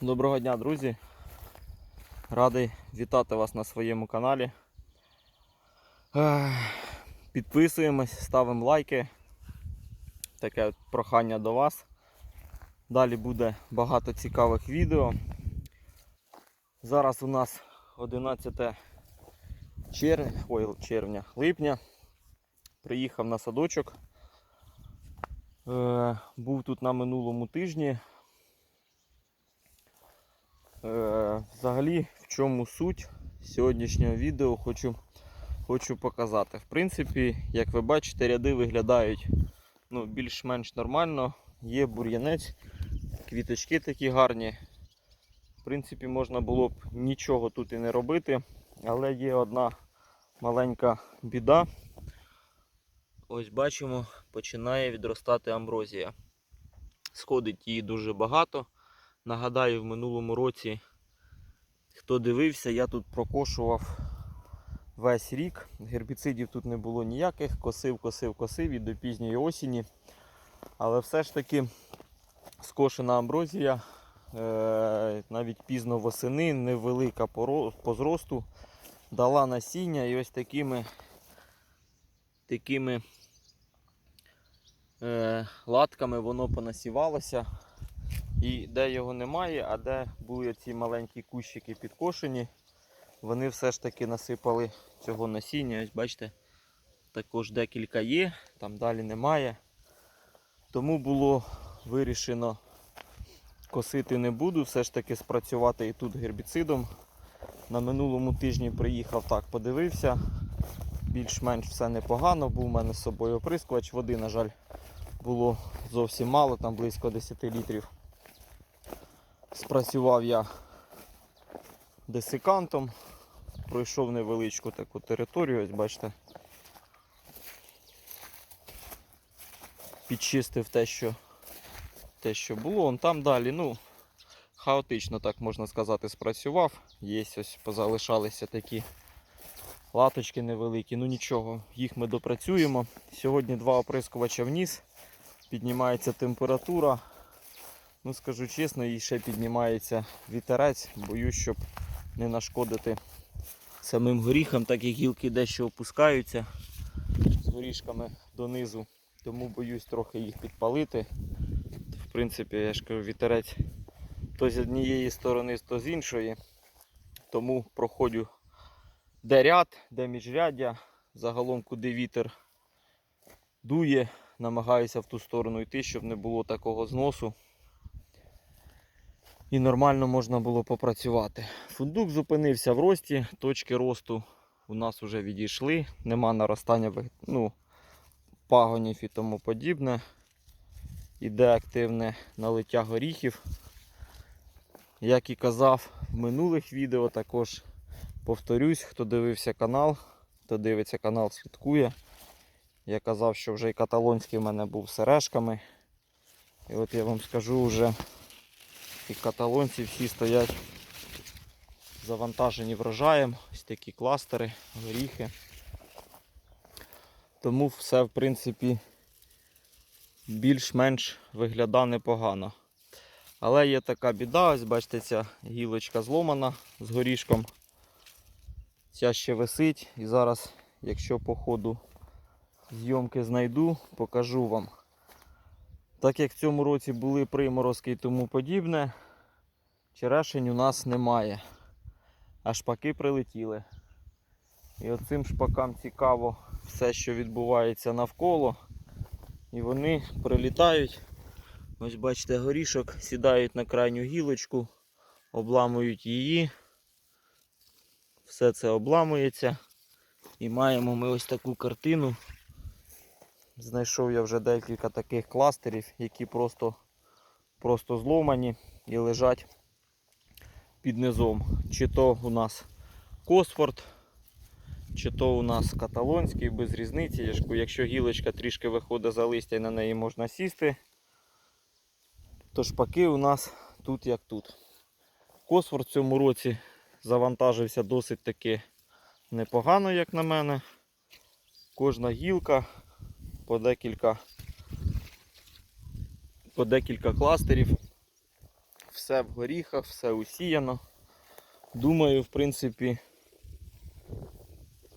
Доброго дня, друзі. Радий вітати вас на своєму каналі. Підписуємось, ставимо лайки. Таке прохання до вас. Далі буде багато цікавих відео. Зараз у нас 11 червня, ой, червня, липня. Приїхав на садочок. Е, був тут на минулому тижні. Е, взагалі, в чому суть сьогоднішнього відео хочу, хочу показати. В принципі, як ви бачите, ряди виглядають ну, більш-менш нормально. Є бур'янець, квіточки такі гарні. В принципі, можна було б нічого тут і не робити, але є одна маленька біда. Ось бачимо, починає відростати амброзія. Сходить її дуже багато. Нагадаю, в минулому році, хто дивився, я тут прокошував весь рік. Гербіцидів тут не було ніяких, косив, косив, косив і до пізньої осені. Але все ж таки скошена амброзія, е, навіть пізно восени, невелика по зросту, дала насіння і ось такими, такими е, латками воно понасівалося. І де його немає, а де були ці маленькі кущики підкошені, вони все ж таки насипали цього насіння. Ось бачите, також декілька є, там далі немає. Тому було вирішено косити не буду, все ж таки спрацювати і тут гербіцидом. На минулому тижні приїхав так, подивився. Більш-менш все непогано, був у мене з собою оприскувач. Води, на жаль, було зовсім мало, там близько 10 літрів. Спрацював я десикантом, пройшов невеличку таку територію, ось бачите. Підчистив те, що, те, що було. Он там далі, ну, хаотично, так можна сказати, спрацював. Є ось позалишалися такі латочки невеликі, ну нічого, їх ми допрацюємо. Сьогодні два оприскувача вниз, піднімається температура. Ну, скажу чесно, і ще піднімається вітерець. Боюсь, щоб не нашкодити самим горіхам, так як гілки дещо опускаються з горішками донизу. Тому боюсь трохи їх підпалити. В принципі, я ж кажу, вітерець то з однієї сторони, то з іншої. Тому проходжу де ряд, де міжряддя, загалом куди вітер дує, намагаюся в ту сторону йти, щоб не було такого зносу і нормально можна було попрацювати. Фундук зупинився в рості, точки росту у нас вже відійшли, нема наростання ну, пагонів і тому подібне. Іде активне налиття горіхів. Як і казав в минулих відео, також повторюсь, хто дивився канал, хто дивиться канал, слідкує. Я казав, що вже і каталонський в мене був сережками. І от я вам скажу вже і каталонці всі стоять завантажені врожаєм. Ось такі кластери, горіхи. Тому все, в принципі, більш-менш виглядає непогано. Але є така біда, ось бачите, ця гілочка зломана з горішком. Ця ще висить. І зараз, якщо по ходу зйомки знайду, покажу вам. Так як в цьому році були приморозки і тому подібне, черешень у нас немає. А шпаки прилетіли. І оцим шпакам цікаво все, що відбувається навколо. І вони прилітають. Ось бачите, горішок, сідають на крайню гілочку, обламують її. Все це обламується. І маємо ми ось таку картину. Знайшов я вже декілька таких кластерів, які просто, просто зломані і лежать під низом. Чи то у нас Косфорд, чи то у нас каталонський, без різниці. Якщо гілочка трішки виходить за листя і на неї можна сісти, то шпаки у нас тут як тут. Косфорд в цьому році завантажився досить таки непогано, як на мене. Кожна гілка по декілька, по декілька кластерів. все в горіхах, все усіяно. Думаю, в принципі,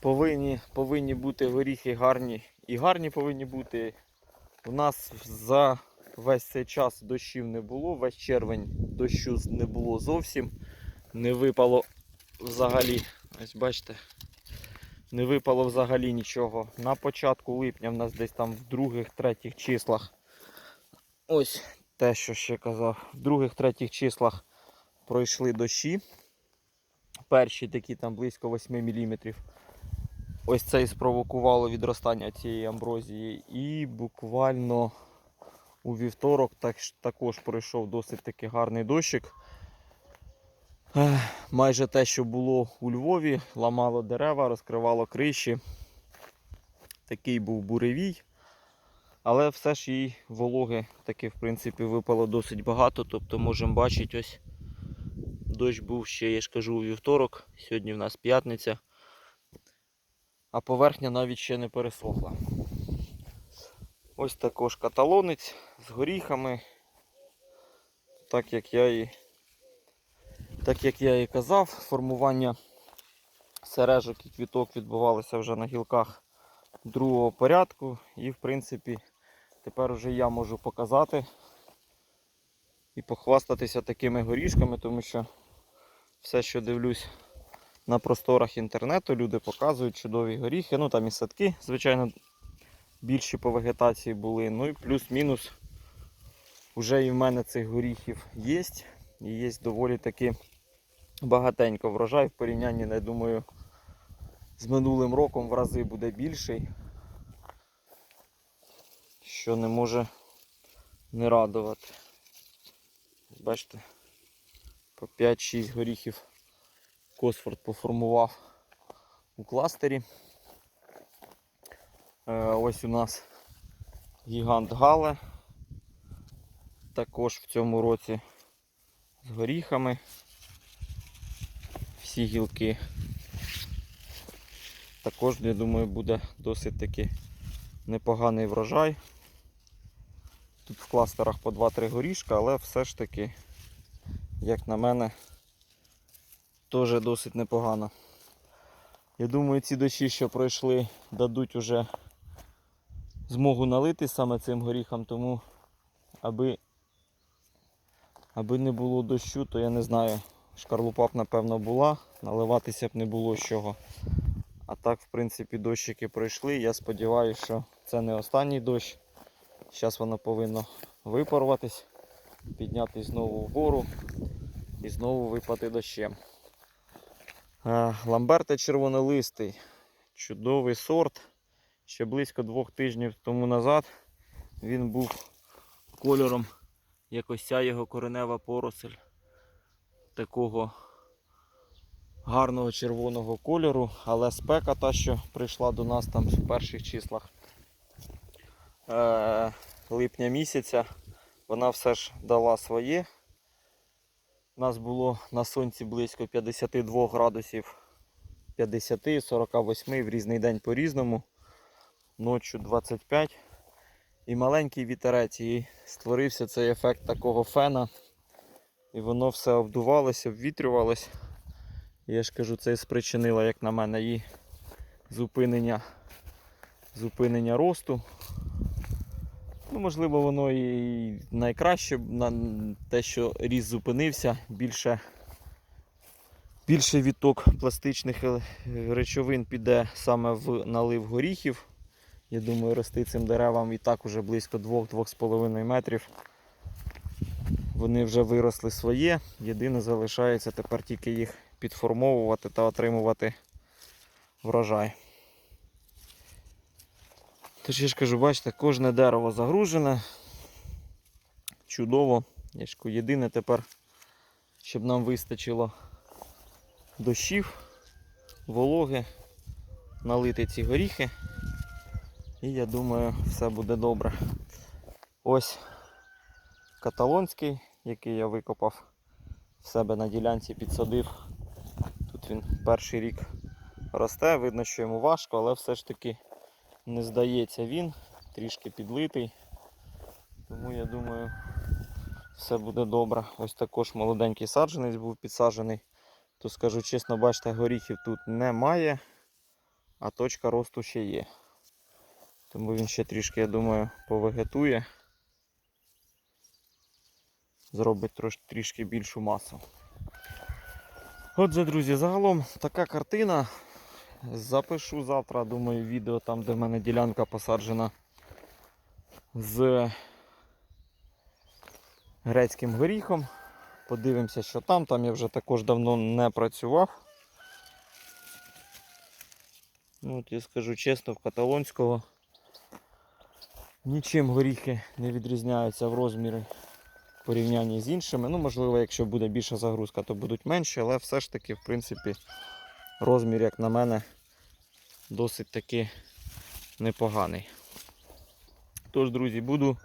повинні, повинні бути горіхи гарні і гарні повинні бути. У нас за весь цей час дощів не було, весь червень дощу не було зовсім. Не випало взагалі. Ось бачите, не випало взагалі нічого. На початку липня в нас десь там в других, третіх числах. Ось те, що ще казав. В других, третіх числах пройшли дощі. Перші такі там близько 8 мм. Ось це і спровокувало відростання цієї амброзії. І буквально у вівторок так, також пройшов досить таки гарний дощик. Майже те, що було у Львові, ламало дерева, розкривало криші. Такий був буревій. Але все ж їй вологи таки в принципі випало досить багато. Тобто можемо бачити, ось дощ був ще, я ж кажу, у вівторок. Сьогодні в нас п'ятниця. А поверхня навіть ще не пересохла. Ось також каталонець з горіхами. Так як я і так як я і казав, формування сережок і квіток відбувалося вже на гілках другого порядку. І в принципі тепер вже я можу показати і похвастатися такими горішками, тому що все, що дивлюсь на просторах інтернету, люди показують чудові горіхи. Ну там і садки, звичайно, більші по вегетації були. Ну і плюс-мінус вже і в мене цих горіхів є. І є доволі таки багатенько врожай в порівнянні, я думаю, з минулим роком в рази буде більший, що не може не радувати. Бачите, по 5-6 горіхів Косфорд поформував у кластері. Е, Ось у нас гігант Гале. Також в цьому році з горіхами. Всі гілки. Також, я думаю, буде досить таки непоганий врожай. Тут в кластерах по 2-3 горішка, але все ж таки, як на мене, теж досить непогано. Я думаю, ці дощі, що пройшли, дадуть уже змогу налити саме цим горіхам, тому аби, аби не було дощу, то я не знаю. Шкарлупа б, напевно, була, наливатися б не було з чого. А так, в принципі, дощики пройшли. Я сподіваюся, що це не останній дощ. Зараз воно повинно випаруватись, піднятися знову вгору і знову випати дощем. Ламберта червонолистий. Чудовий сорт. Ще близько двох тижнів тому назад він був кольором, як ось ця його коренева поросель. Такого гарного червоного кольору, але спека та, що прийшла до нас там в перших числах е- липня місяця, вона все ж дала своє. У нас було на сонці близько 52 градусів 50-48 в різний день по-різному. Ночі 25. І маленький вітерець. І створився цей ефект такого фена. І воно все обдувалося, обвітрювалося. Я ж кажу, це спричинило, як на мене, і зупинення, зупинення росту. Ну, можливо, воно і найкраще на те, що ріст зупинився, більше, більше відток пластичних е, речовин піде саме в налив горіхів. Я думаю, рости цим деревам і так уже близько 2-2,5 метрів. Вони вже виросли своє. Єдине залишається тепер тільки їх підформовувати та отримувати врожай. Тож я ж кажу, бачите, кожне дерево загружене. Чудово. Я ж кажу, єдине тепер, щоб нам вистачило дощів, вологи, налити ці горіхи. І я думаю, все буде добре. Ось каталонський, який я викопав в себе на ділянці, підсадив. Тут він перший рік росте, видно, що йому важко, але все ж таки не здається він, трішки підлитий. Тому я думаю, все буде добре. Ось також молоденький саджанець був підсаджений. То скажу чесно, бачите, горіхів тут немає, а точка росту ще є. Тому він ще трішки, я думаю, повегетує. Зробить трош, трішки більшу масу. Отже, друзі, загалом така картина. Запишу завтра, думаю, відео там, де в мене ділянка посаджена з грецьким горіхом. Подивимося, що там. Там я вже також давно не працював. Ну, от я скажу чесно, в каталонського нічим горіхи не відрізняються в розмірі в порівнянні з іншими. Ну, можливо, якщо буде більша загрузка, то будуть менші, але все ж таки, в принципі, розмір, як на мене, досить таки непоганий. Тож, друзі, буду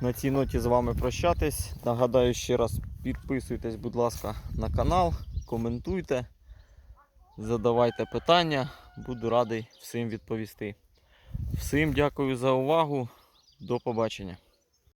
на цій ноті з вами прощатись. Нагадаю ще раз, підписуйтесь, будь ласка, на канал, коментуйте, задавайте питання, буду радий всім відповісти. Всім дякую за увагу. До побачення.